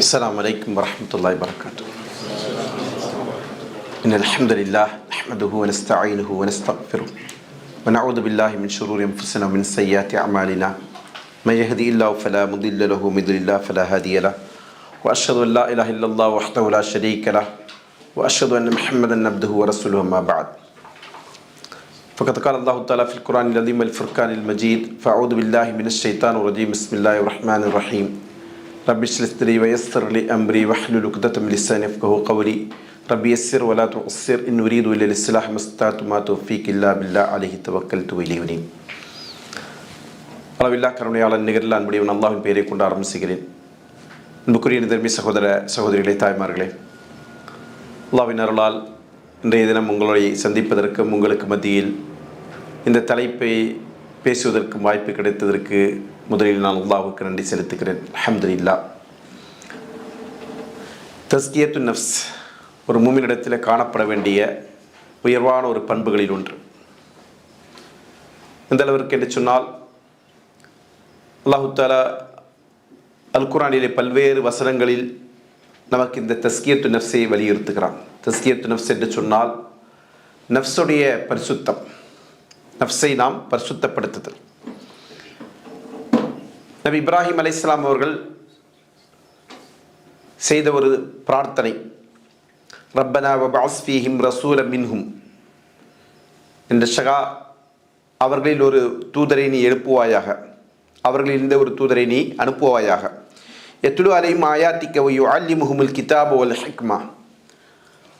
السلام عليكم ورحمة الله وبركاته. إن الحمد لله نحمده ونستعينه ونستغفره ونعوذ بالله من شرور أنفسنا ومن سيئات أعمالنا. من يهدي الله فلا مضل له ومن يضلل الله فلا هادي له. وأشهد أن لا إله إلا الله وحده لا شريك له. وأشهد أن محمدا عبده ورسوله ما بعد. فقد قال الله تعالى في القرآن العظيم الفرقان المجيد فأعوذ بالله من الشيطان الرجيم. بسم الله الرحمن الرحيم. رب اشرح صدري ويسر لي أمري واحلل عقدة من لساني يفقهوا قولي رب يسر ولا تعسر إن أريد إلا الإصلاح ما استطعت ما توفيق إلا بالله عليه توكلت وإليه أنيب அளவில்லா கருணையாளன் நிகரில் அன்புடையவன் அல்லாஹின் பெயரை கொண்டு ஆரம்பிச்சுகிறேன் அன்புக்குரிய நிதர்மி சகோதர சகோதரிகளே தாய்மார்களே அல்லாவின் அருளால் இன்றைய தினம் உங்களை சந்திப்பதற்கும் உங்களுக்கு மத்தியில் இந்த தலைப்பை பேசுவதற்கும் வாய்ப்பு கிடைத்ததற்கு முதலில் நான் அல்லாவுக்கு நன்றி செலுத்துகிறேன். அஹமதுல்லா தஸ்கியத்து நஃப்ஸ் ஒரு மூமினிடத்தில் காணப்பட வேண்டிய உயர்வான ஒரு பண்புகளில் ஒன்று. இந்த அளவிற்கு என்று சொன்னால் அல்லாஹுத்தாலா அல்குரானிலே பல்வேறு வசனங்களில் நமக்கு இந்த தஸ்கியத்து நஃப்ஸை வலியுறுத்துகிறான். தஸ்கியத்து நஃப்ஸ் என்று சொன்னால் நஃப்ஸுடைய பரிசுத்தம். நஃப்ஸை நாம் பரிசுத்தப்படுத்துதல். நபி இப்ராஹிம் அலைஹிஸ்ஸலாம் அவர்கள் செய்த ஒரு பிரார்த்தனை. ரப்பனா வபாஸ் ரசூல மின்ஹும். என்ற ஷகா அவர்களில் ஒரு தூதரை நீ எழுப்புவாயாக. அவர்களில் இந்த ஒரு தூதரை நீ அனுப்புவாயாக. எத்துலு அலையும் ஆயாத்திக்கவையோ அல்லி முகமுல் கிதாபு ஒல் ஹிக்மா.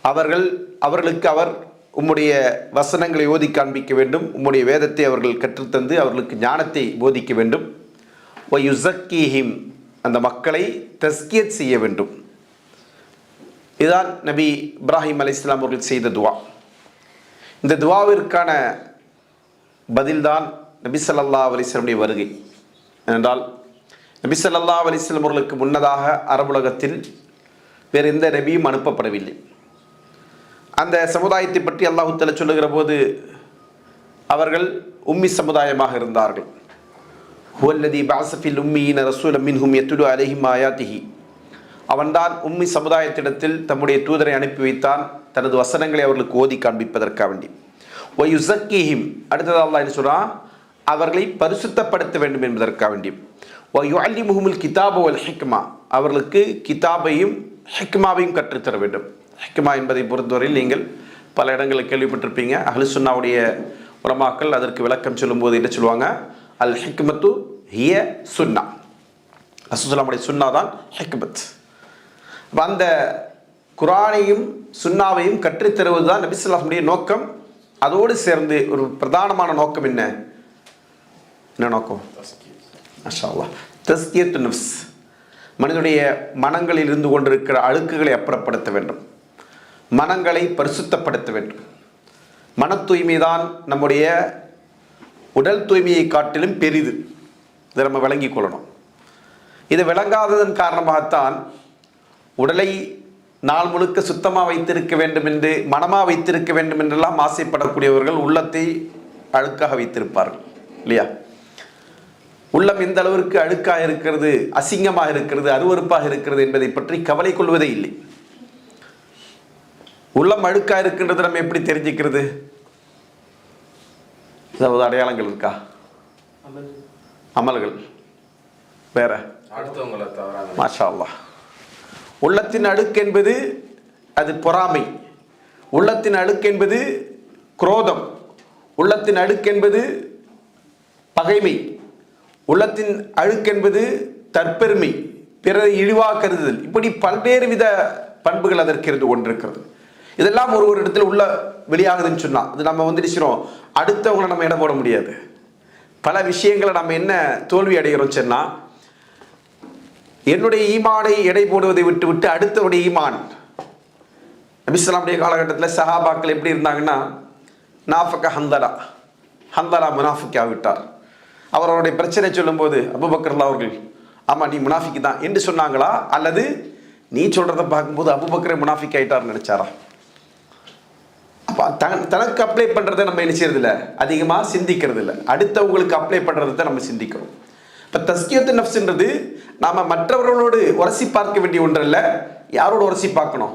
அவர்கள் அவர்களுக்கு அவர் உம்முடைய வசனங்களை ஓதி காண்பிக்க வேண்டும். உம்முடைய வேதத்தை அவர்கள் கற்றுத்தந்து அவர்களுக்கு ஞானத்தை போதிக்க வேண்டும். ஒயுசக்கீஹிம் அந்த மக்களை தஸ்கியத் செய்ய வேண்டும். இதுதான் நபி இப்ராஹிம் அலி இஸ்லாம் அவர்கள் செய்த துவா. இந்த துவாவிற்கான பதில்தான் நபி சல்லா அலிஸ்லமுடைய வருகை. ஏனென்றால் நபி சல்லா அலிஸ்லம் அவர்களுக்கு முன்னதாக அரபுலகத்தில் வேறு எந்த நபியும் அனுப்பப்படவில்லை. அந்த சமுதாயத்தை பற்றி அல்லாஹு சொல்லுகிற போது அவர்கள் உம்மி சமுதாயமாக இருந்தார்கள். ஹுவல்லதி பாசஃபில் உம்மியின் ரசூல மின்ஹும் எத்துடு அலஹிம் ஆயாத்திஹி அவன்தான் உம்மி சமுதாயத்திடத்தில் தம்முடைய தூதரை அனுப்பி வைத்தான் தனது வசனங்களை அவர்களுக்கு ஓதி காண்பிப்பதற்காக வேண்டி. ஒயுசக்கிஹிம் அடுத்தது அல்லாஹ் என்ன சொல்கிறான் அவர்களை பரிசுத்தப்படுத்த வேண்டும் என்பதற்காக வேண்டி. ஒயு அல்லி முகமுல் கிதாபு அல் ஹிக்மா. அவர்களுக்கு கிதாபையும் ஹிக்மாவையும் கற்றுத்தர வேண்டும். ஹிக்மா என்பதை பொறுத்தவரையில் நீங்கள் பல இடங்களில் கேள்விப்பட்டிருப்பீங்க. அஹ்லுசுன்னாவுடைய உலமாக்கள் அதற்கு விளக்கம் சொல்லும்போது என்ன சொல்லுவாங்க? அல் ஹிக்மத்து ஹிய சுன்னா. அசுசலாமுடைய சுன்னா தான் ஹிக்மத். அப்போ அந்த குரானையும் சுன்னாவையும் கற்றுத்தருவது தான் நபிசுல்லாமுடைய நோக்கம். அதோடு சேர்ந்து ஒரு பிரதானமான நோக்கம் என்ன? என்ன நோக்கம்? மாஷா தஸ்கியத்து நஃப்ஸ். மனிதனுடைய மனங்களில் இருந்து கொண்டிருக்கிற அழுக்குகளை அப்புறப்படுத்த வேண்டும். மனங்களை பரிசுத்தப்படுத்த வேண்டும் மன தூய்மை தான் நம்முடைய உடல் தூய்மையை காட்டிலும் பெரிது. இதை நம்ம விளங்கிக் கொள்ளணும். இது விளங்காததன் காரணமாகத்தான் உடலை நாள் முழுக்க சுத்தமாக வைத்திருக்க வேண்டும் என்று மனமாக வைத்திருக்க வேண்டும் என்றெல்லாம் ஆசைப்படக்கூடியவர்கள் உள்ளத்தை அழுக்காக வைத்திருப்பார்கள் இல்லையா? உள்ளம் எந்த அளவிற்கு அழுக்காக இருக்கிறது அசிங்கமாக இருக்கிறது அருவறுப்பாக இருக்கிறது என்பதை பற்றி கவலை கொள்வதே இல்லை. உள்ளம் அழுக்காக இருக்கின்றது நம்ம எப்படி தெரிஞ்சுக்கிறது? ஏதாவது அடையாளங்கள் இருக்கா? அமல்கள். வேற? மாஷா அல்லாஹ் உள்ளத்தின் அழுக்கு என்பது அது பொறாமை. உள்ளத்தின் அழுக்கு என்பது குரோதம். உள்ளத்தின் அழுக்கு என்பது பகைமை. உள்ளத்தின் அழுக்கு என்பது தற்பெருமை. பிறரை இழிவாக கருதுதல் இப்படி பல்வேறு வித பண்புகள் அதற்கு இருந்து கொண்டிருக்கிறது. இதெல்லாம் ஒரு ஒரு இடத்துல உள்ள வெளியாகுதுன்னு சொன்னால் அது நம்ம வந்து நினைச்சிரும் அடுத்தவங்களை நம்ம இடம் போட முடியாது. பல விஷயங்களை நம்ம என்ன தோல்வி அடைகிறோம் சொன்னால் என்னுடைய ஈமானை எடை போடுவதை விட்டு விட்டு அடுத்தவருடைய ஈமான். நபிஸ்லாமுடைய காலகட்டத்தில் சஹாபாக்கள் எப்படி இருந்தாங்கன்னா நாஃபக்க ஹந்தலா ஹந்தலா முனாஃபிக்கா விட்டார் அவர் அவருடைய பிரச்சனை சொல்லும்போது அபுபக்கர்லா அவர்கள் ஆமாம் நீ முனாஃபிக்கு தான். என்று சொன்னாங்களா? அல்லது நீ சொல்கிறத பார்க்கும்போது அபுபக்கரை முனாஃபிக் ஆகிட்டார்னு நினச்சாரா? தனக்கு அப்ளை பண்ணுறதை நம்ம என்ன செய்யறதில்ல? அதிகமாக சிந்திக்கிறது இல்லை அடுத்தவங்களுக்கு அப்ளை பண்ணுறதை நம்ம சிந்திக்கிறோம். இப்போ தஸ்கியத்து நஃப்ஸுன்றது நாம் மற்றவர்களோடு உரசி பார்க்க வேண்டிய ஒன்று இல்லை யாரோடு உரசி பார்க்கணும்?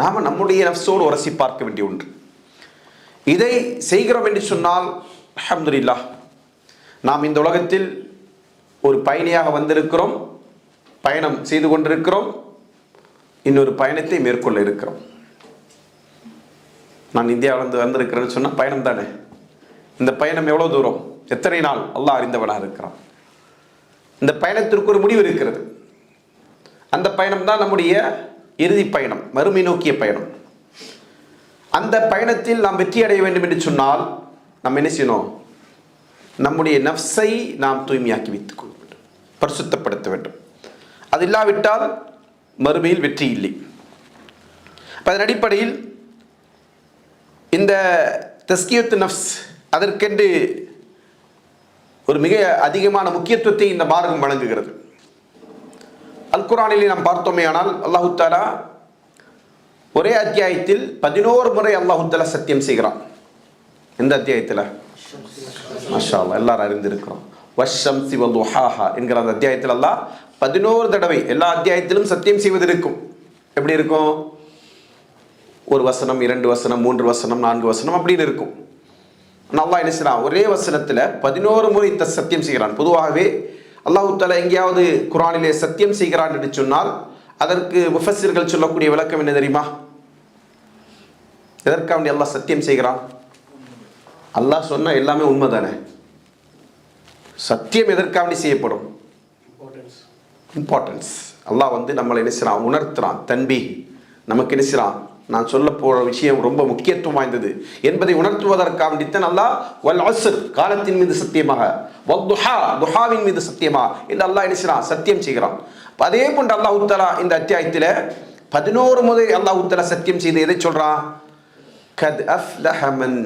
நாம் நம்முடைய நஃப்ஸோடு உரசி பார்க்க வேண்டிய ஒன்று. இதை செய்கிறோம் என்று சொன்னால் அல்ஹம்துலில்லாஹ் நாம் இந்த உலகத்தில் ஒரு பயணியாக வந்திருக்கிறோம் பயணம் செய்து கொண்டிருக்கிறோம் இன்னொரு பயணத்தை மேற்கொள்ள இருக்கிறோம். நான் இந்தியாவிலிருந்து வந்திருக்கிறேன்னு சொன்னால் பயணம் தானே? இந்த பயணம் எவ்வளோ தூரம்? எத்தனை நாள் அல்லாஹ் அறிந்தவனாக இருக்கிறான்? இந்த பயணத்திற்கு ஒரு முடிவு இருக்கிறது. அந்த பயணம் தான் நம்முடைய இறுதி பயணம் மறுமை நோக்கிய பயணம். அந்த பயணத்தில் நாம் வெற்றி அடைய வேண்டும் என்று சொன்னால் நாம் என்ன செய்யணும்? நம்முடைய நஃப்ஸை நாம் தூய்மையாக்கி வைத்துக் கொள்ள வேண்டும். பரிசுத்தப்படுத்த வேண்டும். அது இல்லாவிட்டால் மறுமையில் வெற்றி இல்லை. அதன் அடிப்படையில் இந்த தஸ்கியத்து நஃப்ஸ் அதற்கென்று ஒரு மிக அதிகமான முக்கியத்துவத்தை இந்த மார்க்கம் வழங்குகிறது. அல் குரானிலே நாம் பார்த்தோமே ஆனால் அல்லாஹு தாலா ஒரே அத்தியாயத்தில் பதினோரு முறை அல்லாஹு தாலா சத்தியம் செய்கிறான். எந்த அத்தியாயத்தில்? மஷா எல்லாரும் அறிந்திருக்கிறோம். வஷம் ஹாஹா என்கிற அந்த அத்தியாயத்தில் அல்லாஹ் பதினோரு தடவை எல்லா அத்தியாயத்திலும் சத்தியம் செய்வது இருக்கும் எப்படி இருக்கும்? ஒரு வசனம் இரண்டு வசனம் மூன்று வசனம் நான்கு வசனம் அப்படின்னு இருக்கும். நல்லா என்ன ஒரே வசனத்தில் பதினோரு முறை த சத்தியம் செய்கிறான். பொதுவாகவே அல்லாஹு தாலா எங்கேயாவது குரானிலே சத்தியம் செய்கிறான் என்று சொன்னால் அதற்கு முஃபஸிர்கள் சொல்லக்கூடிய விளக்கம் என்ன தெரியுமா? எதற்காக வேண்டி அல்லாஹ் சத்தியம் செய்கிறான்? அல்லாஹ் சொன்ன எல்லாமே உண்மை தானே சத்தியம் எதற்காக வேண்டி செய்யப்படும்? இம்பார்ட்டன்ஸ் அல்லாஹ் வந்து நம்மளை என்ன உணர்த்துறான். தன்பி நமக்கு என்ன நான் சொல்ல போகிற விஷயம் ரொம்ப முக்கியத்துவம் வாய்ந்தது. என்பதை உணர்த்துவதற்காக வேண்டித்தான் அல்லாஹ் வல் அஸ்ர் காலத்தின் மீது சத்தியமாக வல் துஹா துஹாவின் மீது சத்தியமாக என்று அல்லாஹ் என்ன செய்றான் சத்தியம் செய்கிறான். அதே போன்று அல்லாஹ் உத்தலா இந்த அத்தியாயத்தில் பதினோரு முறை அல்லாஹ் உத்தலா சத்தியம் செய்து எதை சொல்கிறான் கத் அஃப்லஹ மன்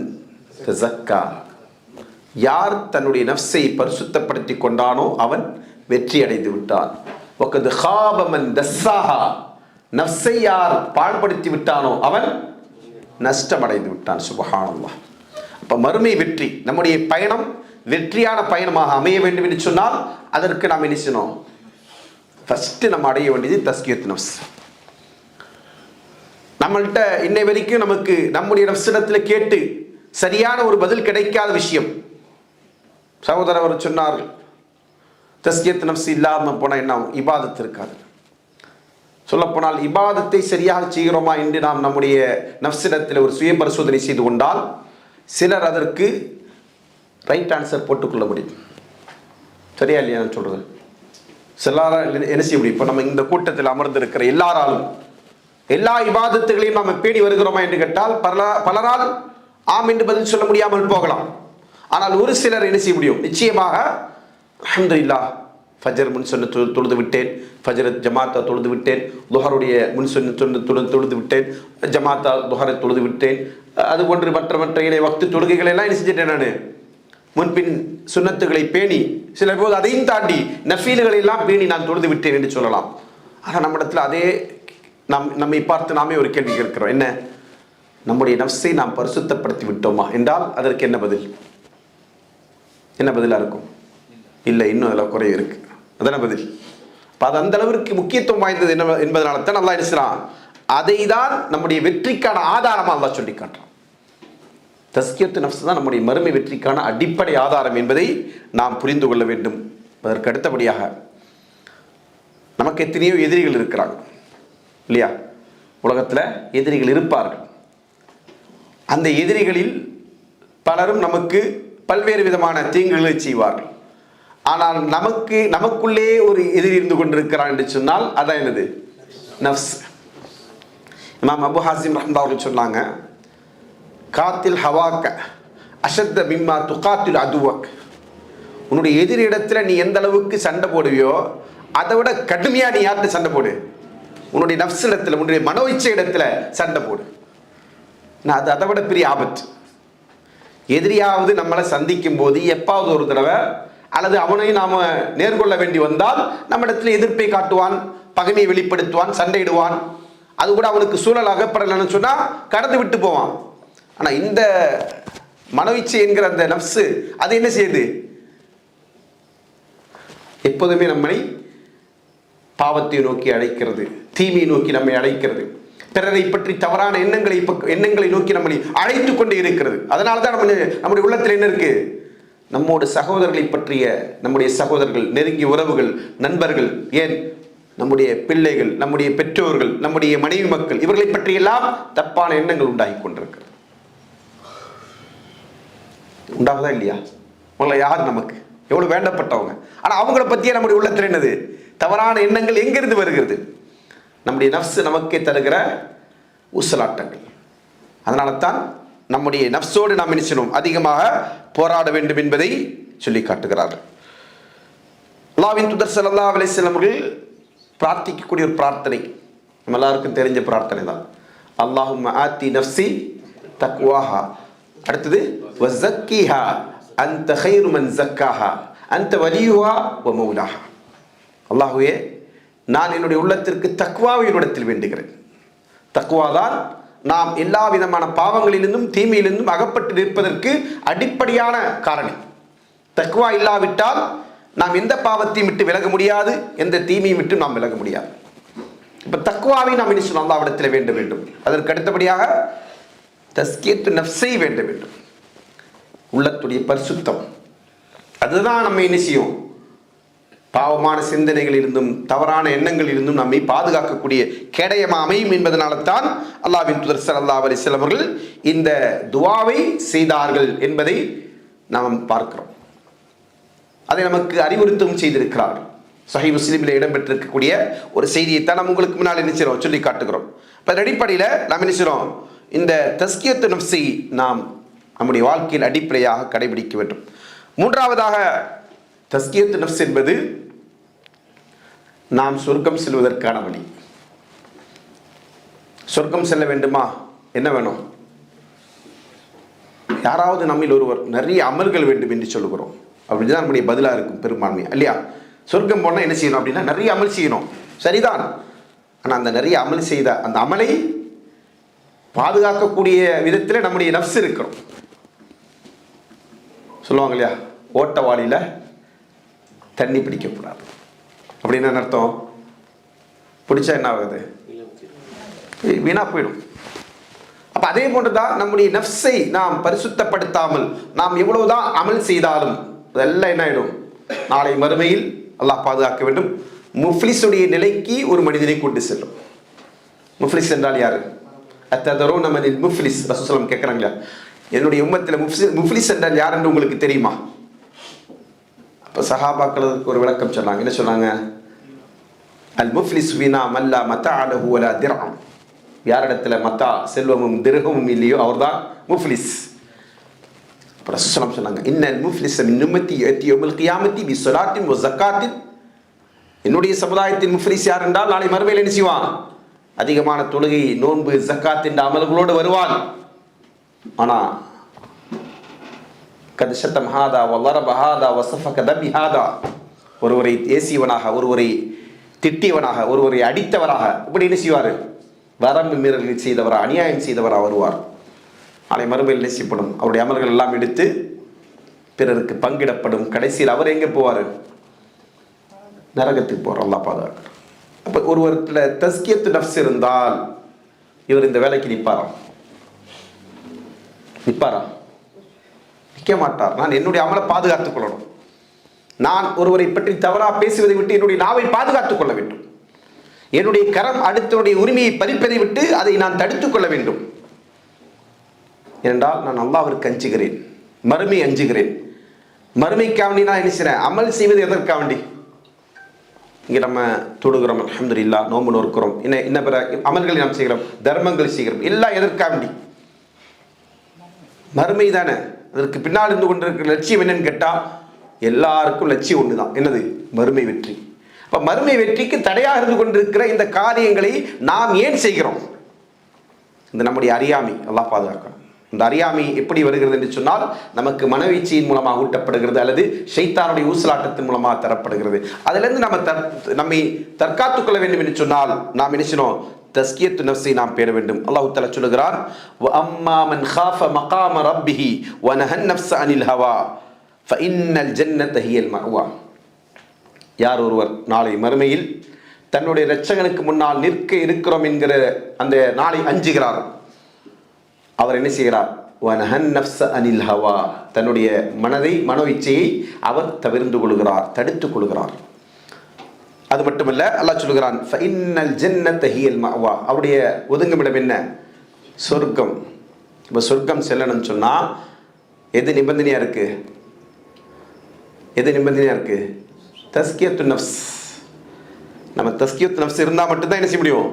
யார் தன்னுடைய நஃப்ஸை பரிசுத்தப்படுத்தி கொண்டானோ அவன் வெற்றி அடைந்து விட்டான் ஒக்கது ஹாபமன் தஸ்ஸாஹா நஃப்ஸை யார் பாழ்படுத்தி விட்டானோ அவன் நஷ்டமடைந்து விட்டான் சுபஹானல்லாஹ். அப்ப மறுமை வெற்றி நம்முடைய பயணம் வெற்றியான பயணமாக அமைய வேண்டும் என்று சொன்னால் அதற்கு நாம் என்ன செய்யணும்? ஃபஸ்ட்டு நம்ம அடைய வேண்டியது தஸ்கியத் நஃப்ஸ். நம்மள்கிட்ட இன்னை வரைக்கும் நமக்கு நம்முடைய நப்சிடத்தில் கேட்டு சரியான ஒரு பதில் கிடைக்காத விஷயம். சகோதரர் சொன்னார் சொன்னார்கள் தஸ்கியத் நப்ஸ் இல்லாமல் போனால் என்ன ஆகும்? இபாதத் இருக்காது. சொல்லப்போனால் இபாதத்தை சரியாக செய்கிறோமா என்று நாம் நம்முடைய நப்சிடத்தில் ஒரு சுய பரிசோதனை செய்து கொண்டால் சிலர் அதற்கு ரைட் ஆன்சர் போட்டுக்கொள்ள முடியும். சரியா இல்லையா நான் சொல்றது? சிலரால் என்ன செய்ய முடியும்? இப்போ நம்ம இந்த கூட்டத்தில் அமர்ந்திருக்கிற எல்லாராலும் எல்லா இபாதத்துகளையும் நாம் பேணி வருகிறோமா என்று கேட்டால் பல பலரால் ஆம் என்று பதில் சொல்ல முடியாமல் போகலாம். ஆனால் ஒரு சிலர் என்ன செய்ய முடியும்? நிச்சயமாக அல்ஹம்துலில்லாஹ் ஃபஜர் முன் சொன்ன தொழு தொழுது விட்டேன். ஃபஜர் ஜமாத்தா தொழுது விட்டேன். துஹருடைய முன் சொன்ன தொழுது தொழுது விட்டேன். ஜமாத்தா துஹரை தொழுது விட்டேன். அது போன்று மற்ற மற்ற இணை வக்து தொழுகைகளை எல்லாம் என்ன செஞ்சிட்டேன் நான். முன்பின் சுண்ணத்துகளை பேணி சில போது அதையும் தாண்டி நஃபீல்களை எல்லாம் பேணி நான் தொழுது விட்டேன் என்று சொல்லலாம். ஆனால் நம்மிடத்தில் அதே நம் நம்மை பார்த்து நாமே ஒரு கேள்வி கேட்கிறோம். என்ன? நம்முடைய நஃப்ஸை நாம் பரிசுத்தப்படுத்தி விட்டோமா? என்றால் அதற்கு என்ன பதில்? என்ன பதிலாக இருக்கும்? இல்லை இன்னும் அதில் குறை இருக்குது அதான பதில். அப்போ அது அந்த அளவிற்கு முக்கியத்துவம் வாய்ந்தது என்ன என்பதனால தான் நல்லா நினைச்சான் அதை தான் நம்முடைய வெற்றிக்கான ஆதாரமாக அல்லா சொல்லி காட்டுறான். தஸ்கியத்து நஃப்ஸ் தான் நம்முடைய மறுமை வெற்றிக்கான அடிப்படை ஆதாரம் என்பதை நாம் புரிந்து கொள்ள வேண்டும். அதற்கு அடுத்தபடியாக நமக்கு எத்தனையோ எதிரிகள் இருக்கிறாங்க. இல்லையா? உலகத்தில் எதிரிகள் இருப்பார்கள். அந்த எதிரிகளில் பலரும் நமக்கு பல்வேறு விதமான தீங்குகளை செய்வார்கள். ஆனால் நமக்கு நமக்குள்ளே ஒரு எதிரி இருந்து கொண்டிருக்கிறான் என்று சொன்னால் அதான் என்னது? நஃப்ஸ். இமாம் அபு ஹாசிம் ரஹ்மதா அவர்கள் சொன்னாங்க காத்தில் ஹவாக்க அஷத்த மிம்மா துகாத்தில் அதுவக். உன்னுடைய எதிரிடத்தில் நீ எந்த அளவுக்கு சண்டை போடுவியோ அதை விட கடுமையாக நீ யார்கிட்ட சண்டை போடு? உன்னுடைய நஃப்ஸ் இடத்துல உன்னுடைய மனோ இச்சை இடத்துல சண்டை போடு. நான் அது அதை விட பெரிய ஆபத்து. எதிரியாவது நம்மளை சந்திக்கும் போது எப்பாவது ஒரு தடவை அல்லது அவனையும் நாம் நேர்கொள்ள வேண்டி வந்தால் நம்மிடத்தில் எதிர்ப்பை காட்டுவான் பகைமையை வெளிப்படுத்துவான் சண்டையிடுவான். அது கூட அவனுக்கு சூழல் அகப்படலைன்னு சொன்னால் கடந்து விட்டு போவான். ஆனால் இந்த மனோயிச்சை என்கிற அந்த நப்சு அது என்ன செய்யுது? எப்போதுமே நம்மை பாவத்தை நோக்கி அழைக்கிறது தீமையை நோக்கி நம்மை அழைக்கிறது. பிறரை பற்றி தவறான எண்ணங்களை பக்க- எண்ணங்களை நோக்கி நம்மளை அழைத்து கொண்டே இருக்கிறது. அதனால தான் நம்ம நம்முடைய உள்ளத்தில் என்ன இருக்குது நம்மோட சகோதரர்களை பற்றிய நம்முடைய சகோதரர்கள் நெருங்கிய உறவுகள் நண்பர்கள் ஏன்? நம்முடைய பிள்ளைகள் நம்முடைய பெற்றோர்கள் நம்முடைய மனைவி மக்கள் இவர்களை பற்றியெல்லாம் தப்பான எண்ணங்கள் உண்டாகி கொண்டிருக்கிறது. உண்டாகுதா இல்லையா? உங்களை யார் நமக்கு? எவ்வளவு வேண்டப்பட்டவங்க? ஆனா அவங்கள பத்தியே நம்முடைய உள்ளத்தில் என்னது? தவறான எண்ணங்கள் எங்கிருந்து வருகிறது? நம்முடைய நஃப்ஸ் நமக்கே தருகிற ஊசலாட்டங்கள். அதனால தான் நம்முடைய நஃப்ஸோடு நாம் என்ன அதிகமாக போராட வேண்டும் என்பதை சொல்லி காட்டுகிறார்கள். அல்லாவின் துதர் சல்லா அலிஸ்லாம் பிரார்த்திக்கக்கூடிய ஒரு பிரார்த்தனை. நம்ம எல்லாருக்கும் தெரிஞ்ச பிரார்த்தனை தான். அல்லாஹும் ஆத்தி நஃப்சி தக்வாஹா. அடுத்தது வசக்கிஹா அந்த கைரு மன் ஜக்காஹா அந்த வலியுவா வ மௌலாஹா. அல்லாஹுவே நான் என்னுடைய உள்ளத்திற்கு தக்வாவை என்னிடத்தில் வேண்டுகிறேன். தக்வாதான் நாம் எல்லா விதமான பாவங்களிலிருந்தும் தீமையிலிருந்தும் அகப்பட்டு நிற்பதற்கு அடிப்படையான காரணி. தக்குவா இல்லாவிட்டால் நாம் எந்த பாவத்தையும் விட்டு விலக முடியாது எந்த தீமையும் விட்டு நாம் விலக முடியாது. இப்ப தக்குவாவை நாம் என்ன சொல்லணும் அல்லாவிடத்தில் வேண்டும் வேண்டும். அதற்கு அடுத்தபடியாக தஸ்கியத்து நப்சை வேண்ட வேண்டும். உள்ளத்துடைய பரிசுத்தம். அதுதான் நம்ம என்ன செய்யும் பாவமான சிந்தனைகளிலிருந்தும் தவறான எண்ணங்களிலிருந்தும் நம்மை பாதுகாக்கக்கூடிய கேடயமாக அமையும் என்பதனால தான் அல்லாவின் துதர் சல்லா அலிஸ்லாம் அவர்கள் இந்த துவாவை செய்தார்கள் என்பதை நாம் பார்க்கிறோம். அதை நமக்கு அறிவுறுத்தவும் செய்திருக்கிறார். சஹி முஸ்லீமில் இடம்பெற்றிருக்கக்கூடிய ஒரு செய்தியைத்தான் நம்ம உங்களுக்கு முன்னால் என்ன செய்கிறோம் சொல்லி காட்டுகிறோம். இப்போ அடிப்படையில் நாம் என்ன செய்கிறோம் இந்த தஸ்கியத்து நப்சை நாம் நம்முடைய வாழ்க்கையில் அடிப்படையாக கடைபிடிக்க வேண்டும். மூன்றாவதாக தஸ்கியத்து நஃப்ஸ் என்பது நாம் சொர்க்கம் செல்வதற்கான வழி. சொர்க்கம் செல்ல வேண்டுமா? என்ன வேணும்? யாராவது நம்மில் ஒருவர் நிறைய அமல்கள் வேண்டும் என்று சொல்லுகிறோம். அப்படின்னு தான் நம்முடைய பதிலாக இருக்கும் பெரும்பான்மை இல்லையா? சொர்க்கம் போனால் என்ன செய்யணும் அப்படின்னா நிறைய அமல் செய்யணும். சரிதான். ஆனால் அந்த நிறைய அமல் செய்த அந்த அமலை பாதுகாக்கக்கூடிய விதத்தில் நம்முடைய நஃப்ஸ் இருக்கிறோம். சொல்லுவாங்க இல்லையா? ஓட்டவாளியில் தண்ணி பிடிக்கக்கூடாது. அப்படின்னு அர்த்தம்? பிடிச்சா என்ன ஆகுது? வீணா போயிடும். அப்ப அதே போன்று தான் நம்முடைய நஃப்ஸை நாம் பரிசுத்தப்படுத்தாமல் நாம் எவ்வளவுதான் அமல் செய்தாலும் அதெல்லாம் என்ன ஆயிடும்? நாளை மறுமையில் அல்லாஹ் பாதுகாக்க வேண்டும். முஃப்லிஸுடைய நிலைக்கு ஒரு மனிதனை கொண்டு செல்லும். முஃப்லிஸ் என்றால் யாரு? அத்ததரோ நம்ம முஃப்லிஸ் ரசூசலம் கேட்குறாங்களா என்னுடைய உம்மத்தில் முஃப்லிஸ் முஃப்லிஸ் என்றால் யார் என்று உங்களுக்கு தெரியுமா? இப்போ சஹாபாக்களுக்கு ஒரு விளக்கம் சொன்னாங்க. என்ன சொன்னாங்க? அல் முஃப்லிஸ் வீணா மல்லா மத்தா அலஹு திரம் யாரிடத்துல மத்தா செல்வமும் திருகமும் இல்லையோ அவர்தான் முஃப்லிஸ். அப்புறம் ரசூசலம் சொன்னாங்க இன்னல் முஃப்லிஸ் நிம்மத்தி ஏத்தி உங்களுக்கு யௌமல் கியாமத்தி பி சொலாத்தின் வ ஜக்காத்தின் என்னுடைய சமுதாயத்தின் முஃப்லிஸ் யார் என்றால் நாளை மறுமையில் என்ன செய்வான்? அதிகமான தொழுகை நோன்பு ஜக்காத்தின் அமல்களோடு வருவான். ஆனால் கது சத்தம் ஹாதா வல்லரப ஹாதா வசஃப கதபி ஹாதா. ஒருவரை ஏசியவனாக ஒருவரை திட்டியவனாக ஒருவரை அடித்தவராக இப்படி என்ன செய்வார்? வரம்பு மீறல்கள் செய்தவரா அநியாயம் செய்தவரா வருவார். நாளை மறுமையில் நேசிப்படும் அவருடைய அமல்கள் எல்லாம் எடுத்து பிறருக்கு பங்கிடப்படும். கடைசியில் அவர் எங்கே போவார்? நரகத்துக்கு போகிறார் அல்லா பாதுகாக்கிறார். அப்போ ஒருவர்கிட்ட தஸ்கியத்து நஃப்ஸ் இருந்தால் இவர் இந்த வேலைக்கு நிற்பாராம் நிற்பாராம் நிற்க மாட்டார். நான் என்னுடைய அமலை பாதுகாத்துக் கொள்ளணும். நான் ஒருவரை பற்றி தவறாக பேசுவதை விட்டு என்னுடைய நாவை பாதுகாத்துக் கொள்ள வேண்டும். என்னுடைய கரம் அடுத்தவருடைய உரிமையை பறிப்பதை விட்டு அதை நான் தடுத்துக் கொள்ள வேண்டும். என்றால் நான் அல்லாவிற்கு அஞ்சுகிறேன். மறுமை அஞ்சுகிறேன். மறுமைக்காண்டி நான் என்ன செய்கிறேன் அமல் செய்வது எதற்காவண்டி இங்கே நம்ம தொடுகிறோம். அலமதுல்லா நோம்பு நோக்கிறோம் என்ன என்ன பிற அமல்களை நாம் செய்கிறோம். தர்மங்கள் செய்கிறோம். எல்லாம் எதற்காவண்டி மறுமை தானே. அதற்கு பின்னால் இருந்து கொண்டிருக்கிற லட்சியம் என்னன்னு கேட்டால் எல்லாருக்கும் லட்சியம் ஒன்று தான் என்னது? மறுமை வெற்றி. அப்போ மறுமை வெற்றிக்கு தடையாக இருந்து கொண்டிருக்கிற இந்த காரியங்களை நாம் ஏன் செய்கிறோம்? இந்த நம்முடைய அறியாமை எல்லாம் பாதுகாக்கணும். இந்த அறியாமை எப்படி வருகிறது என்று சொன்னால் நமக்கு மனவீச்சியின் மூலமாக ஊட்டப்படுகிறது அல்லது ஷைத்தானுடைய ஊசலாட்டத்தின் மூலமாக தரப்படுகிறது. அதிலிருந்து நம்ம தற் நம்மை தற்காத்துக்கொள்ள வேண்டும் என்று சொன்னால் நாம் நினைச்சினோம் தஸ்கியத்து நஃப்ஸை நாம் பெற வேண்டும். அல்லாஹு தலா சொல்லுகிறான் அம்மா மன் ஹாஃப மகாம ரப்பிஹி வனஹன் நஃப்ஸ் அனில் ஹவா ஃபஇன்னல் ஜென்ன தஹியல் மஹ்வா யார் ஒருவர் நாளை மறுமையில் தன்னுடைய இரட்சகனுக்கு முன்னால் நிற்க இருக்கிறோம் என்கிற அந்த நாளை அஞ்சுகிறார்? அவர் என்ன செய்கிறார்? வனஹன் நஃப்ஸ அனில் ஹவா. தன்னுடைய மனதை மனோ இச்சையை அவர் தவிர்ந்து கொள்கிறார் தடுத்துக் கொள்கிறார். அது மட்டுமல்ல அல்லாஹ் சொல்கிறான் ஃபைன்னல் ஜன்னத்த ஹியல் மாவா அவருடைய ஒதுங்குமிடம் என்ன? சொர்க்கம். இப்போ சொர்க்கம் செல்லணும்னு சொன்னால் எது நிபந்தனையாக இருக்கு? எது நிபந்தனையாக இருக்கு? தஸ்கியத்து நஃப்ஸ். நம்ம தஸ்கியத்து நஃப்ஸ் இருந்தால் மட்டும்தான் என்ன செய்ய முடியும்?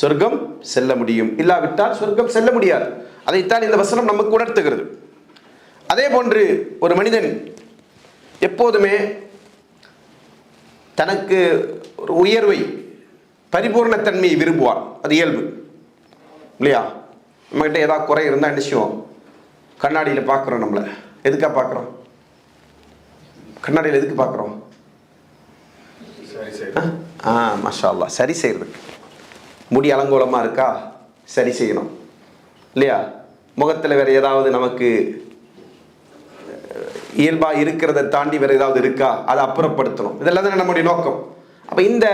சொர்க்கம் செல்ல முடியும். இல்லாவிட்டால் சொர்க்கம் செல்ல முடியாது. அதைத்தான் இந்த வசனம் நமக்கு உணர்த்துகிறது. அதே போன்று ஒரு மனிதன் எப்போதுமே தனக்கு ஒரு உயர்வை பரிபூர்ணத்தன்மையை விரும்புவார் அது இயல்பு. இல்லையா? நம்மகிட்ட ஏதாவது குறை இருந்தால் செய்வோம்? கண்ணாடியில் பார்க்குறோம் நம்மளை. எதுக்காக பார்க்குறோம்? கண்ணாடியில் எதுக்கு பார்க்குறோம்? ஆ மஷா அல்லாஹ் சரி செய்கிறதுக்கு முடி அலங்கோலமாக இருக்கா? சரி செய்யணும். இல்லையா? முகத்தில் வேறு ஏதாவது நமக்கு இயல்பாக இருக்கிறத தாண்டி வேறு ஏதாவது இருக்கா? அதை அப்புறப்படுத்தணும். இதெல்லாம் தானே நம்முடைய நோக்கம். அப்போ இந்த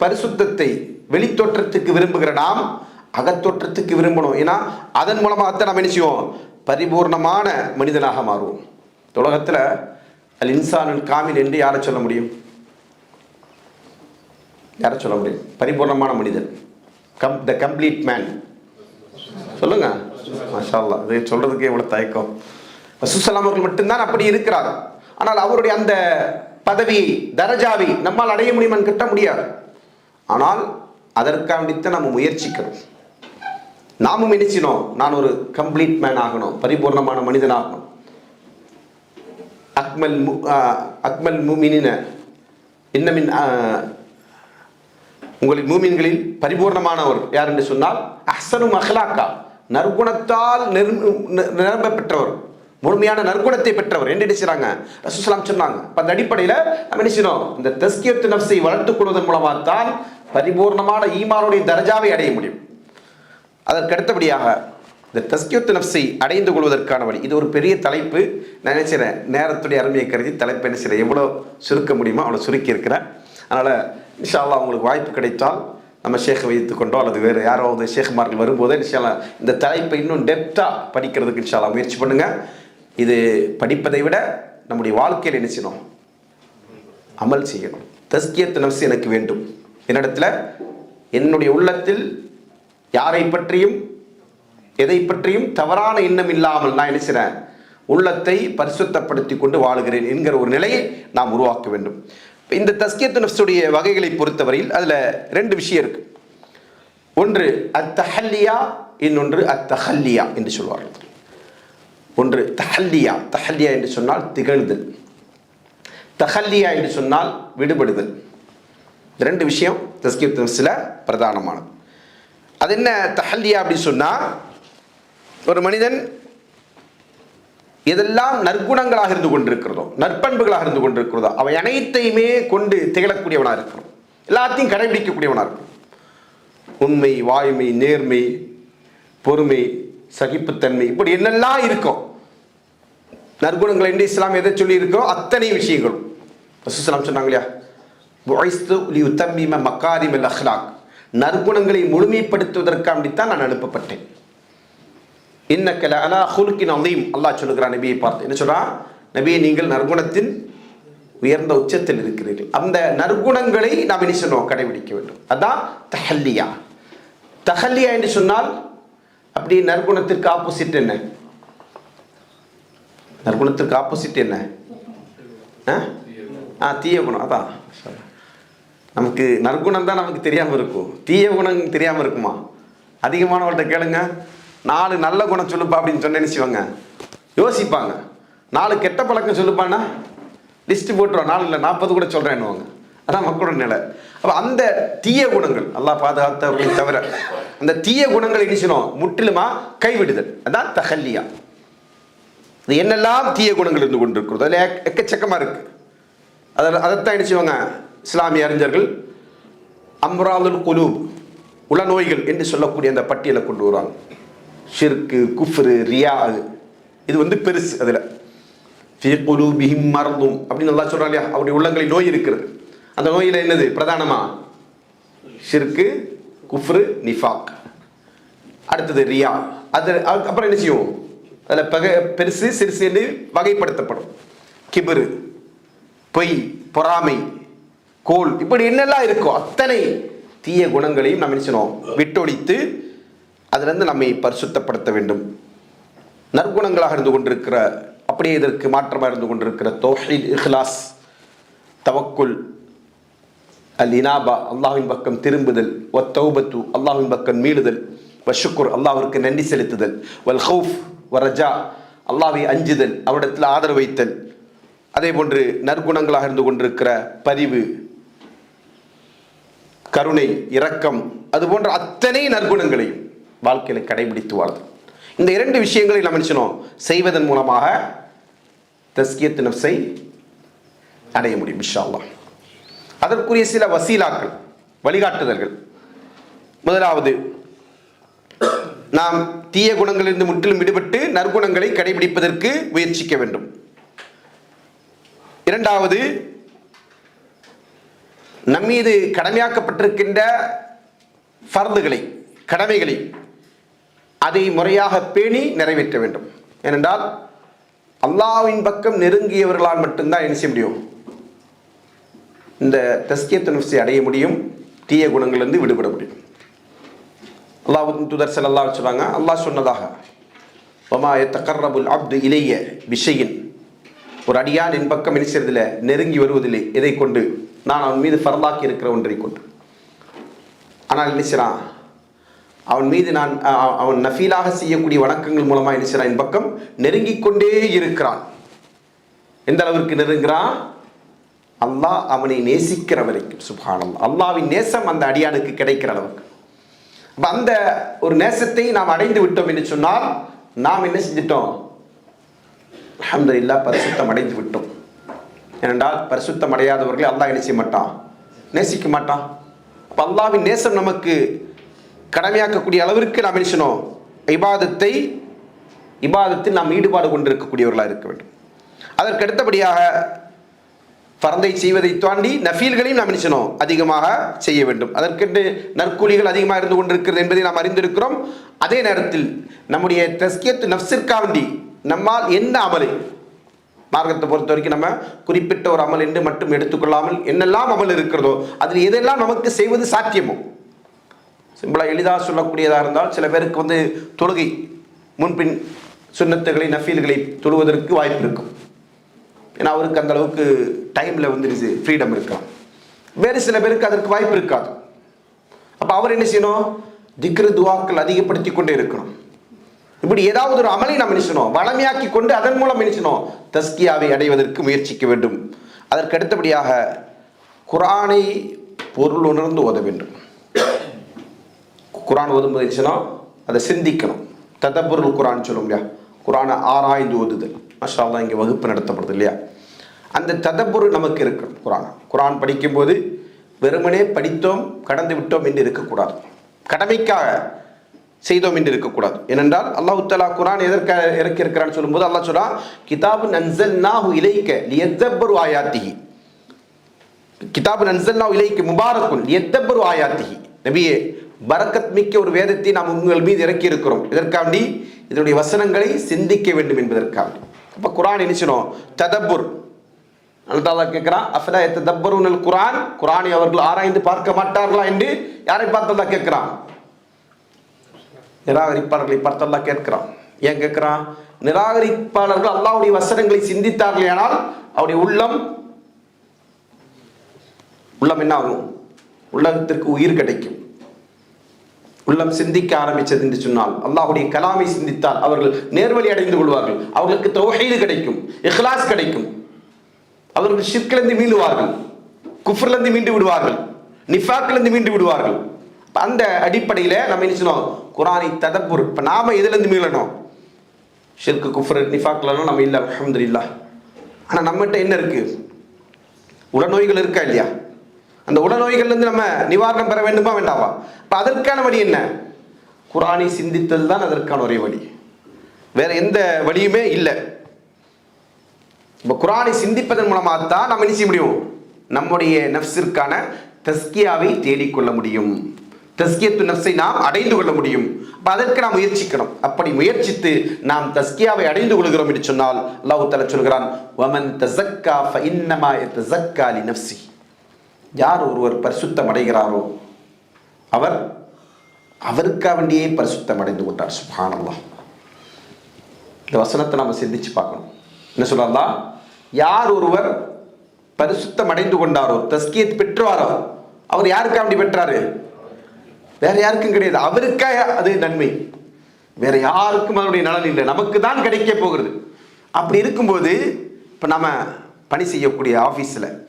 பரிசுத்தத்தை வெளித்தோற்றத்துக்கு விரும்புகிற நாம் அகத்தோற்றத்துக்கு விரும்பணும். ஏன்னா அதன் மூலமாக தான் நம்ம நினைச்சுவோம் பரிபூர்ணமான மனிதனாக மாறுவோம். உலகத்தில் அல் இன்சானுல் காமில் என்று யாரை சொல்ல முடியும்? யாரை சொல்ல முடியும்? பரிபூர்ணமான மனிதன். கம் த கம்ப்ளீட் மேன் சொல்லுங்க. மாஷா அல்லாஹ் இது சொல்றதுக்கு இவ்வளோ தயக்கம். ரசூசலாம் அவர்கள் மட்டும்தான் அப்படி இருக்கிறார். ஆனால் அவருடைய அந்த பதவி தரஜாவை நம்மால் அடைய முடியுமான்னு கிட்ட முடியாது. ஆனால் அதற்காண்டித்தான் நம்ம முயற்சிக்கணும் நாமும் நினைச்சினோம் நான் ஒரு கம்ப்ளீட் மேன் ஆகணும் பரிபூர்ணமான மனிதன் ஆகணும். அக்மல் மு- அக்மல் மூமினின இன்னமின் உங்களின் மூமின்களில் பரிபூர்ணமானவர் யார் என்று சொன்னால் அஹ்சனு அஹ்லாக்கா நற்குணத்தால் நிரம்ப நிரம்ப பெற்றவர் முழுமையான நற்குணத்தை பெற்றவர். என்று நினைச்சாங்க ரசூசலாம் சொன்னாங்க. அப்ப அந்த அடிப்படையில் நம்ம நினைச்சினோம் இந்த தஸ்கியத்து நப்சை வளர்த்துக் கொள்வதன் மூலமாக தான் பரிபூர்ணமான ஈமானுடைய தரஜாவை அடைய முடியும். அதற்கு அடுத்தபடியாக இந்த தஸ்கியத்து நப்சை அடைந்து கொள்வதற்கான வழி. இது ஒரு பெரிய தலைப்பு. நான் நினைச்சிறேன் நேரத்துடைய அருமையை கருதி தலைப்பு என்ன செய்கிறேன் எவ்வளோ சுருக்க முடியுமோ அவ்வளோ சுருக்கி இருக்கிறேன். அதனால் இன்ஷா அவங்களுக்கு உங்களுக்கு வாய்ப்பு கிடைத்தால் நம்ம ஷேக் வைத்து கொண்டோ அல்லது வேறு யாராவது ஷேக்மார்கள் வரும்போதே இன்ஷா இந்த தலைப்பை இன்னும் டெப்த்தாக படிக்கிறதுக்கு இன்ஷா முயற்சி பண்ணுங்கள் இது படிப்பதை விட நம்முடைய வாழ்க்கையில் என்ன செய்யணும்? அமல் செய்யணும். தஸ்கியத்து நப்சு எனக்கு வேண்டும். என்னிடத்துல என்னுடைய உள்ளத்தில் யாரை பற்றியும் எதை பற்றியும் தவறான எண்ணம் இல்லாமல் நான் என்ன உள்ளத்தை பரிசுத்தப்படுத்தி கொண்டு வாழுகிறேன் என்கிற ஒரு நிலையை நாம் உருவாக்க வேண்டும். இந்த தஸ்கியத்து நப்சுடைய வகைகளை பொறுத்தவரையில் அதில் ரெண்டு விஷயம் இருக்கு. ஒன்று அத்தஹல்லியா இன்னொன்று அத்தஹல்லியா என்று சொல்வார்கள். ஒன்று தஹல்லியா. தஹல்லியா என்று சொன்னால் திகழ்தல். தஹல்லியா என்று சொன்னால் விடுபடுதல். ரெண்டு விஷயம் தஸ்கியத் நஃப்ஸில் பிரதானமானது. அது என்ன தஹல்லியா அப்படின்னு சொன்னால் ஒரு மனிதன் எதெல்லாம் நற்குணங்களாக இருந்து கொண்டிருக்கிறதோ நற்பண்புகளாக இருந்து கொண்டிருக்கிறதோ அவை அனைத்தையுமே கொண்டு திகழக்கூடியவனாக இருக்கிறோம் எல்லாத்தையும் கடைபிடிக்கக்கூடியவனாக இருக்கும் உண்மை வாய்மை நேர்மை பொறுமை சகிப்புத்தன்மை. இப்படி என்னெல்லாம் இருக்கும் நற்குணங்கள் என்று இஸ்லாம் எதை சொல்லியிருக்கோ அத்தனை விஷயங்களும். ரசூலுல்லாஹ் சொன்னாங்க இல்லையா புஐஸ்து லியுத்தம்மிம மக்காரிமல் அஹ்லாக். நற்குணங்களை முழுமைப்படுத்துவதற்காண்டித்தான் நான் அனுப்பப்பட்டேன். இன்னக்கல அலா ஹுலுக்கின் அலீம். அல்லாஹ் சொல்லுகிறான் நபியை பார்த்து. என்ன சொல்கிறான் நபியை நீங்கள் நற்குணத்தின் உயர்ந்த உச்சத்தில் இருக்கிறீர்கள். அந்த நற்குணங்களை நாம் என்ன சொன்னோம் கடைபிடிக்க வேண்டும். அதான் தஹல்லியா. தஹல்லியா என்று சொன்னால் அப்படி நற்குணத்திற்கு ஆப்போசிட் என்ன? நற்குணத்திற்கு ஆப்போசிட் என்ன? ஆ? ஆ தீய குணம் அதான். நமக்கு நற்குணம் தான் நமக்கு தெரியாமல் இருக்கும். தீய குணம் தெரியாமல் இருக்குமா? அதிகமானவர்கிட்ட கேளுங்க. நாலு நல்ல குணம் சொல்லுப்பா அப்படின்னு சொன்ன நினைச்சுவாங்க யோசிப்பாங்க. நாலு கெட்ட பழக்கம் சொல்லுப்பான்னா லிஸ்ட் போட்டுருவோம் நாலு இல்லை நாற்பது கூட சொல்கிறேன்னுவாங்க அதான் மக்களோட நிலை. அப்போ அந்த தீய குணங்கள் நல்லா பாதுகாத்தவர்களை தவிர அந்த தீய குணங்களை என்ன செய்யணும்? முற்றிலுமா கைவிடுதல். அதான் தஹல்லியா. இது என்னெல்லாம் தீய குணங்கள் இருந்து கொண்டிருக்கிறதோ அதில் எக்கச்சக்கமாக இருக்குது இருக்கு. அதில் அதைத்தான் என்ன செய்வாங்க? இஸ்லாமிய அறிஞர்கள் அம்ராதுல் குலூப் உளநோய்கள் என்று சொல்லக்கூடிய அந்த பட்டியலை கொண்டு வருவாங்க. ஷிர்கு குஃப்ரு ரியா இது வந்து பெருசு அதில். ஃபீ குலூபிஹிம் மருந்தும் அப்படின்னு நல்லா சொல்கிறாங்க இல்லையா? அவருடைய உள்ளங்களில் நோய் இருக்கிறது. அந்த நோயில் என்னது? பிரதானமா? ஷிர்கு குஃப்ரு நிஃபாக். அடுத்தது ரியா. அது அது- அப்புறம் என்ன செய்வோம் அதில் பக பெருசு சிறுசு என்று வகைப்படுத்தப்படும். கிபிரு பொய் பொறாமை கோல். இப்படி என்னெல்லாம் இருக்கோ அத்தனை தீய குணங்களையும் நாம் என்ன செய்யணும்? விட்டொழித்து அதிலிருந்து நம்மை பரிசுத்தப்படுத்த வேண்டும். நற்குணங்களாக இருந்து கொண்டிருக்கிற அப்படியே இதற்கு மாற்றமாக இருந்து கொண்டிருக்கிற தௌஹீத் இஹ்லாஸ் தவக்குல் அல் இனாபா அல்லாஹின் பக்கம் திரும்புதல் வ தௌபத்து அல்லாஹ்வின் பக்கம் மீளுதல் வஷுக்குர் அல்லாஹிற்கு நன்றி செலுத்துதல் வல் ஹவுஃப் வ ரஜா அஞ்சுதல் அவரிடத்தில் ஆதரவு வைத்தல். அதே போன்று நற்குணங்களாக இருந்து கொண்டிருக்கிற பரிவு கருணை இரக்கம் அது போன்ற அத்தனை நற்குணங்களையும் வாழ்க்கையில் கடைபிடித்து வாழ்தல். இந்த இரண்டு விஷயங்களை நம்ம நினச்சினோம் செய்வதன் மூலமாக தஸ்கியத்து நப்சை அடைய முடியும் இன்ஷா அதற்குரிய சில வசீலாக்கள் வழிகாட்டுதல்கள். முதலாவது நாம் தீய குணங்களிலிருந்து முற்றிலும் விடுபட்டு நற்குணங்களை கடைபிடிப்பதற்கு முயற்சிக்க வேண்டும். இரண்டாவது நம்மீது கடமையாக்கப்பட்டிருக்கின்ற ஃபர்துகளை கடமைகளை அதை முறையாக பேணி நிறைவேற்ற வேண்டும். ஏனென்றால் அல்லாஹ்வின் பக்கம் நெருங்கியவர்களால் மட்டும்தான் என்ன செய்ய முடியும்? இந்த தஸ்கியத்து நஃப்ஸை அடைய முடியும் தீய குணங்கள்லேருந்து விடுபட முடியும். அல்லாஹ் தூதர் ஸல்லல்லாஹு சொல்றாங்க அல்லாஹ் சொன்னதாக வமா தக்கர்ரபுல் அப்து இலைய விஷயின் ஒரு அடியான் என் பக்கம் என்ன நெருங்கி வருவதில்லை எதை கொண்டு? நான் அவன் மீது ஃபர்லாக்கி இருக்கிற ஒன்றை கொண்டு. ஆனால் என்ன அவன் மீது நான் அவன் நஃபீலாக செய்யக்கூடிய வணக்கங்கள் மூலமாக என்ன என் பக்கம் நெருங்கிக் கொண்டே இருக்கிறான். எந்த அளவிற்கு நெருங்குறான்? அல்லாஹ் அவனை நேசிக்கிற வரைக்கும் சுபானம் அல்லாவின் நேசம் அந்த அடியானுக்கு கிடைக்கிற அளவுக்கு. அப்ப அந்த ஒரு நேசத்தை நாம் அடைந்து விட்டோம் என்று சொன்னால் நாம் என்ன செஞ்சிட்டோம்? இல்லா பரிசுத்தம் அடைந்து விட்டோம். ஏனென்றால் பரிசுத்தம் அடையாதவர்களை அல்லாஹ் என்ன செய்ய மாட்டான்? நேசிக்க மாட்டான். அப்போ அல்லாவின் நேசம் நமக்கு கடமையாக்கக்கூடிய அளவிற்கு நாம் நினைச்சணும் இபாதத்தை இபாதத்தில் நாம் ஈடுபாடு கொண்டிருக்கக்கூடியவர்களாக இருக்க வேண்டும். அதற்கு அடுத்தபடியாக பரந்தை செய்வதை தாண்டி நஃபீல்களையும் நாம் என்ன அதிகமாக செய்ய வேண்டும். அதற்கென்று நற்கூலிகள் அதிகமாக இருந்து கொண்டிருக்கிறது என்பதை நாம் அறிந்திருக்கிறோம். அதே நேரத்தில் நம்முடைய தஸ்கியத்து நஃப்ஸிற்காண்டி நம்மால் எந்த அமலை? மார்க்கத்தை பொறுத்த வரைக்கும் நம்ம குறிப்பிட்ட ஒரு அமல் என்று மட்டும் எடுத்துக்கொள்ளாமல் என்னெல்லாம் அமல் இருக்கிறதோ அதில் எதெல்லாம் நமக்கு செய்வது சாத்தியமோ? சிம்பிளாக எளிதாக சொல்லக்கூடியதாக இருந்தால் சில பேருக்கு வந்து தொழுகை முன்பின் சுன்னத்துகளை நஃபீல்களை தொழுவதற்கு வாய்ப்பு இருக்கும். ஏன்னா அவருக்கு அந்த அளவுக்கு டைமில் வந்துருச்சு ஃப்ரீடம் இருக்கலாம் வேறு சில பேருக்கு அதற்கு வாய்ப்பு இருக்காது. அப்போ அவர் என்ன செய்யணும்? திக்ரு துவாக்கள் அதிகப்படுத்தி கொண்டே இருக்கணும். இப்படி ஏதாவது ஒரு அமலை நாம் நினைச்சணும் செய்யணும்? வளமையாக்கி கொண்டு அதன் மூலம் என்ன செய்யணும்? தஸ்கியாவை அடைவதற்கு முயற்சிக்க வேண்டும். அதற்கு அடுத்தபடியாக குரானை பொருள் உணர்ந்து ஓத வேண்டும். குரான் ஓதும்போது இருந்துச்சுன்னா அதை சிந்திக்கணும். ததப்பொருள் குரான் சொல்லும் இல்லையா? குரானை ஆராய்ந்து ஓதுதல். மஷாலாம் இங்கே வகுப்பு நடத்தப்படுது இல்லையா? அந்த ததப்பொரு நமக்கு இருக்கணும் குரான். குரான் படிக்கும்போது வெறுமனே படித்தோம் கடந்து விட்டோம் என்று இருக்கக்கூடாது. கடமைக்காக செய்தோம் என்று இருக்கக்கூடாது. ஏனென்றால் அல்லாஹ் தஆலா குரான் எதற்காக இறக்கி இருக்கிறான்னு சொல்லும்போது அல்லாஹ் சொல்றான் கிதாபு நன்சல்நாஹு இலைக்க லியத்தப்பரு ஆயாத்திகி கிதாபு நன்சல்நாஹு இலைக்கு முபாரக்குன் லியத்தப்பரு ஆயாத்திகி நபியே பரக்கத் மிக்க ஒரு வேதத்தை நாம் உங்கள் மீது இறக்கி இருக்கிறோம் இதற்காண்டி இதனுடைய வசனங்களை சிந்திக்க வேண்டும் என்பதற்காக அப்போ குரான் இனிச்சிடும் ததப்புர். அல்லாஹ் கேட்கிறான் அஃபலா தப்பருனல் குரான்? குரானை அவர்கள் ஆராய்ந்து பார்க்க மாட்டார்களா என்று யாரை பார்த்ததா அல்லாஹ் கேட்கிறான் நிராகரிப்பாளர்களை பார்த்ததா கேட்கிறான். ஏன் கேட்கிறான் நிராகரிப்பாளர்கள் அல்லாவுடைய வசனங்களை சிந்தித்தார்கள் ஆனால் அவருடைய உள்ளம் உள்ளம் என்ன ஆகும்? உள்ளத்திற்கு உயிர் கிடைக்கும். உள்ளம் சிந்திக்க ஆரம்பிச்சது என்று சொன்னால் அல்லாஹுடைய கலாமை சிந்தித்தால் அவர்கள் நேர்வழி அடைந்து கொள்வார்கள். அவர்களுக்கு தொகையீடு கிடைக்கும் இஹ்லாஸ் கிடைக்கும். அவர்கள் ஷிர்கிலிருந்து மீண்டுவார்கள் குஃப்ர்லேருந்து மீண்டு விடுவார்கள் நிஃபாக்கிலிருந்து மீண்டு விடுவார்கள். அந்த அடிப்படையில் நம்ம என்ன சொன்னோம் குரானை ததப்புர். இப்போ நாம் இதுலேருந்து மீளணும்? ஷிர்கு குஃப்ரு நிஃபாக்லாம் நம்ம இல்லை அல்ஹம்துலில்லாஹ். ஆனால் நம்மகிட்ட என்ன இருக்குது உடல் நோய்கள் இருக்கா இல்லையா? அந்த உடநோய்கள்லேருந்து நம்ம நிவாரணம் பெற வேண்டுமா வேண்டாமா? இப்போ அதற்கான வழி என்ன? குரானை சிந்தித்தல் தான் அதற்கான ஒரே வழி. வேற எந்த வழியுமே இல்லை. இப்போ குரானை சிந்திப்பதன் மூலமாக தான் நம்ம என்ன செய்ய முடியும்? நம்முடைய நஃப்ஸிற்கான தஸ்கியாவை தேடிக்கொள்ள முடியும். தஸ்கியத்து நஃப்ஸை நாம் அடைந்து கொள்ள முடியும். அப்போ அதற்கு நாம் முயற்சிக்கணும். அப்படி முயற்சித்து நாம் தஸ்கியாவை அடைந்து கொள்கிறோம் என்று சொன்னால் அல்லாஹ் தஆலா சொல்கிறான் வமன் தஸக்கா ஃபஇன்னமா யதஸக்கா நஃப்சி யார் ஒருவர் பரிசுத்தம் அடைகிறாரோ அவர் அவருக்காக வேண்டியே பரிசுத்தம் அடைந்து கொண்டார் சுப்ஹானல்லாஹ். இந்த வசனத்தை நம்ம சிந்திச்சு பார்க்கணும். என்ன சொல்லலாம் யார் ஒருவர் பரிசுத்தம் அடைந்து கொண்டாரோ தஸ்கியத் பெற்றுவாரோ அவர் யாருக்காக வேண்டி பெற்றாரு? வேற யாருக்கும் கிடையாது. அவருக்காக அது நன்மை. வேற யாருக்கும் அதனுடைய நலன் இல்லை. நமக்கு தான் கிடைக்க போகிறது. அப்படி இருக்கும்போது இப்போ நம்ம பணி செய்யக்கூடிய ஆஃபீஸில்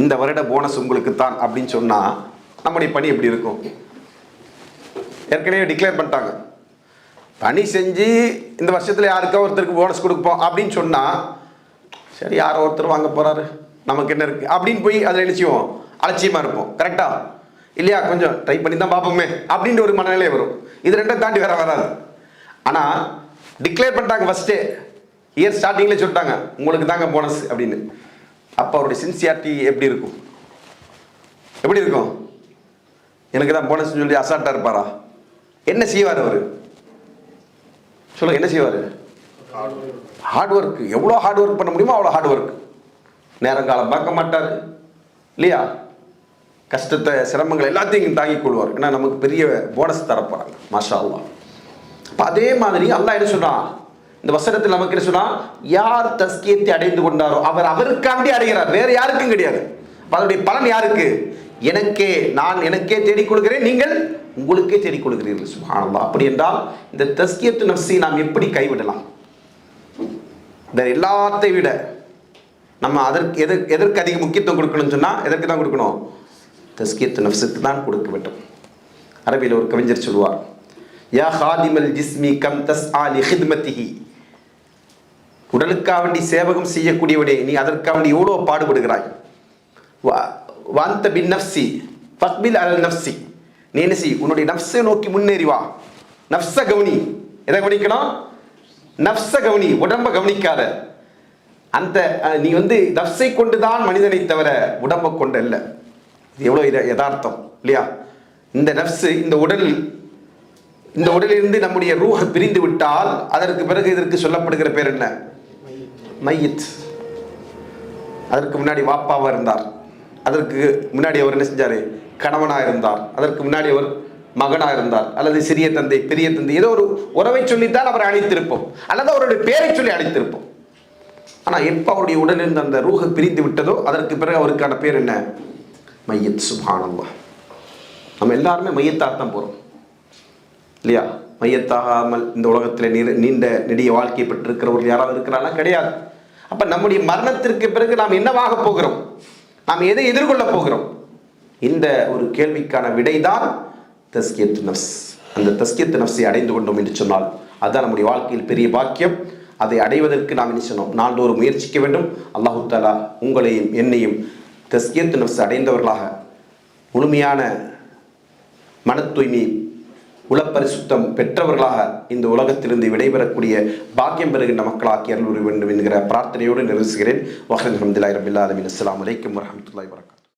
இந்த வருட போனஸ் உங்களுக்கு தான் அப்படின்னு சொன்னால் நம்முடைய பணி எப்படி இருக்கும்? ஏற்கனவே டிக்ளேர் பண்ணிட்டாங்க. பணி செஞ்சு இந்த வருஷத்தில் யாருக்கோ ஒருத்தருக்கு போனஸ் கொடுப்போம் அப்படின்னு சொன்னால் சரி யாரோ ஒருத்தர் வாங்க போகிறாரு நமக்கு என்ன இருக்குது அப்படின்னு போய் அதில் நினச்சிவோம் அலட்சியமாக இருப்போம். கரெக்டாக இல்லையா? கொஞ்சம் ட்ரை பண்ணி தான் பார்ப்போமே. அப்படின்ற ஒரு மனநிலை வரும். இது ரெண்டும் தாண்டி வர வராது. ஆனால் டிக்ளேர் பண்ணிட்டாங்க ஃபஸ்ட்டே இயர் ஸ்டார்டிங்கில் சொல்லிட்டாங்க. உங்களுக்கு தாங்க போனஸ் அப்படின்னு. அப்போ அவருடைய சின்சியாரிட்டி எப்படி இருக்கும்? எப்படி இருக்கும்? எனக்கு தான் போனஸ் சொல்லி அசால்ட்டாக இருப்பாரா? என்ன செய்வார் அவர்? சொல்லுங்க என்ன செய்வார்? ஹார்ட் ஒர்க் எவ்வளோ ஹார்ட் ஒர்க் பண்ண முடியுமோ அவ்வளோ ஹார்ட் ஒர்க் நேரங்காலம் பார்க்க மாட்டார். இல்லையா? கஷ்டத்தை சிரமங்கள் எல்லாத்தையும் தாங்கிக் கொள்வார். ஏன்னா நமக்கு பெரிய போனஸ் தரப்போறாங்க. மாஷா அல்லா அதே மாதிரி அல்லா என்ன சொன்னான் இந்த வசனத்தில் நமக்கு என்ன யார் தஸ்கியத்தை அடைந்து கொண்டாரோ அவர் அவருக்காண்டி அடைகிறார். வேற யாருக்கும் கிடையாது. அதனுடைய பலன் யாருக்கு? எனக்கே நான் எனக்கே தேடிக் கொள்கிறேன் நீங்கள் உங்களுக்கே தேடிக் கொள்கிறீர்கள் சுப்ஹானல்லாஹ் அப்படி என்றால் இந்த தஸ்கியத்து நஃப்ஸை நாம் எப்படி கைவிடலாம்? இந்த எல்லாத்தை விட நம்ம அதற்கு எதற்கு எதற்கு அதிக முக்கியத்துவம் கொடுக்கணும்னு சொன்னால் எதற்கு தான் கொடுக்கணும்? தஸ்கியத்து நஃப்ஸுக்கு தான் கொடுக்க வேண்டும். அரபியில் ஒரு கவிஞர் சொல்லுவார் யா ஹாதிமல் ஜிஸ்மி கம் தஸ் ஆலி ஹித்மத்திஹி. உடலுக்காக வேண்டி சேவகம் செய்யக்கூடியவனே நீ அதற்காக வேண்டி எவ்வளோ பாடுபடுகிறாய். வா- வாந்த பின் நப்சி ஃபக்பில் அல் நப்சி நீ என்ன செய் உன்னுடைய நப்சை நோக்கி முன்னேறி வா. நப்ச கவனி. எதை கவனிக்கணும்? நப்ச கவனி. உடம்ப கவனிக்காத. அந்த நீ வந்து நப்சை கொண்டு தான் மனிதனை தவிர உடம்பை கொண்டு இல்லை இது எவ்வளோ யதார்த்தம் இல்லையா? இந்த நப்சு இந்த உடல் இந்த உடலிலிருந்து நம்முடைய ரூஹ பிரிந்து விட்டால் அதற்கு பிறகு இதற்கு சொல்லப்படுகிற பேர் என்ன? மையத். அதற்கு முன்னாடி வாப்பாவாக இருந்தார். அதற்கு முன்னாடி அவர் என்ன செஞ்சார்? கணவனாக இருந்தார். அதற்கு முன்னாடி அவர் மகனாக இருந்தார். அல்லது சிறிய தந்தை பெரிய தந்தை ஏதோ ஒரு உறவை சொல்லித்தான் அவரை அழைத்திருப்போம் அல்லது அவருடைய பேரை சொல்லி அழைத்திருப்போம் ஆனால் எப்போ அவருடைய உடலிருந்து அந்த ரூஹ பிரிந்து விட்டதோ அதற்கு பிறகு அவருக்கான பேர் என்ன? மையத் சுபானல்லா நம்ம எல்லாருமே மையத்தாகத்தான் போகிறோம் இல்லையா? மையத்தாகாமல் இந்த உலகத்தில் நீர் நீண்ட நெடிய வாழ்க்கை பெற்றிருக்கிறவர்கள் யாராவது இருக்கிறாங்களா கிடையாது. அப்ப நம்முடைய மரணத்திற்கு பிறகு நாம் என்னவாக போகிறோம்? நாம் எதை எதிர்கொள்ள போகிறோம்? இந்த ஒரு கேள்விக்கான விடைதான் தஸ்கியத்து நஃப்ஸ். அந்த தஸ்கியத்து நஃப்ஸை அடைந்து கொண்டோம் என்று சொன்னால் அதுதான் நம்முடைய வாழ்க்கையில் பெரிய பாக்கியம். அதை அடைவதற்கு நாம் என்ன சொன்னோம் நாள்தோறும் முயற்சிக்க வேண்டும். அல்லாஹு தாலா உங்களையும் என்னையும் தஸ்கியத்து நஃப்ஸ் அடைந்தவர்களாக முழுமையான மன தூய்மையை உளப்பரிசுத்தம் பெற்றவர்களாக இந்த உலகத்திலிருந்து விடைபெறக்கூடிய பாக்கியம் பெறுகின்ற மக்களாக்கி அருள் வேண்டும் என்கிற பிரார்த்தனையோடு நிறுவுகிறேன் வஹன் அஹமதுல்லாய் ரபில்லா அலமின் அஸ்லாம் வலைக்கம் வரமத்துல்லாய் வரகாத்